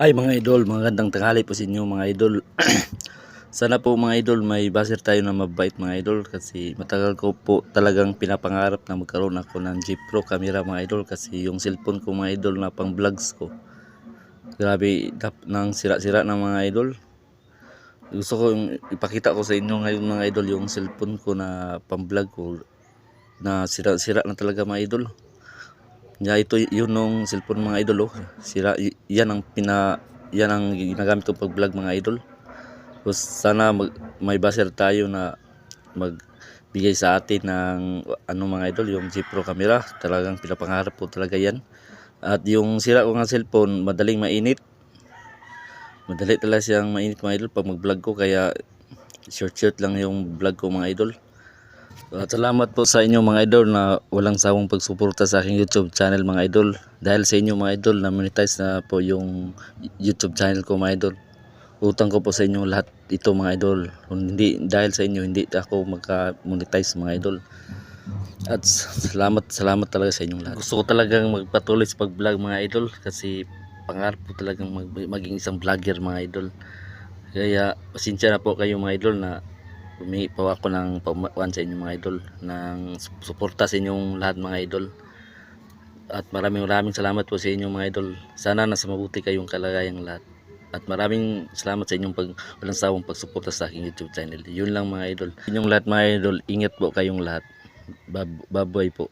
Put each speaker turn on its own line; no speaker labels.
Ay mga idol, magandang tanghali po sa inyo mga idol. Sana po mga idol may baser tayo na mabait mga idol kasi matagal ko po talagang pinapangarap na magkaroon ako ng G Pro camera mga idol kasi yung cellphone ko mga idol na pang vlogs ko. Grabe dap- nang sira-sira ng mga idol. Gusto ko ipakita ko sa inyo ngayon mga idol yung cellphone ko na pang vlog ko na sira-sira na talaga mga idol. Ya ito yun nung cellphone mga idol oh. Sira yan ang pina yan ang ginagamit ko pag vlog mga idol. Tapos sana mag, may baser tayo na magbigay sa atin ng ano mga idol yung G Pro camera. Talagang pinapangarap ko talaga yan. At yung sira ko ng cellphone madaling mainit. Madali talaga siyang mainit mga idol pag mag-vlog ko kaya short short lang yung vlog ko mga idol. At salamat po sa inyo mga idol na walang sawang pagsuporta sa aking YouTube channel mga idol. Dahil sa inyo mga idol na monetize na po yung YouTube channel ko mga idol. Utang ko po sa inyo lahat ito mga idol. Hindi dahil sa inyo hindi ako magka-monetize mga idol. At salamat salamat talaga sa inyong lahat. Gusto ko talagang magpatuloy sa pag-vlog mga idol kasi pangarap ko talagang mag- maging isang vlogger mga idol. Kaya pasensya na po kayo mga idol na humingi po ako ng paumawan sa inyo mga idol ng su- suporta sa inyong lahat mga idol. At maraming maraming salamat po sa inyo mga idol. Sana nasa mabuti kayong kalagayang lahat. At maraming salamat sa inyong pag walang sawang pagsuporta sa aking youtube channel. Yun lang mga idol. Inyong lahat mga idol. Ingat po kayong lahat. Bab baboy po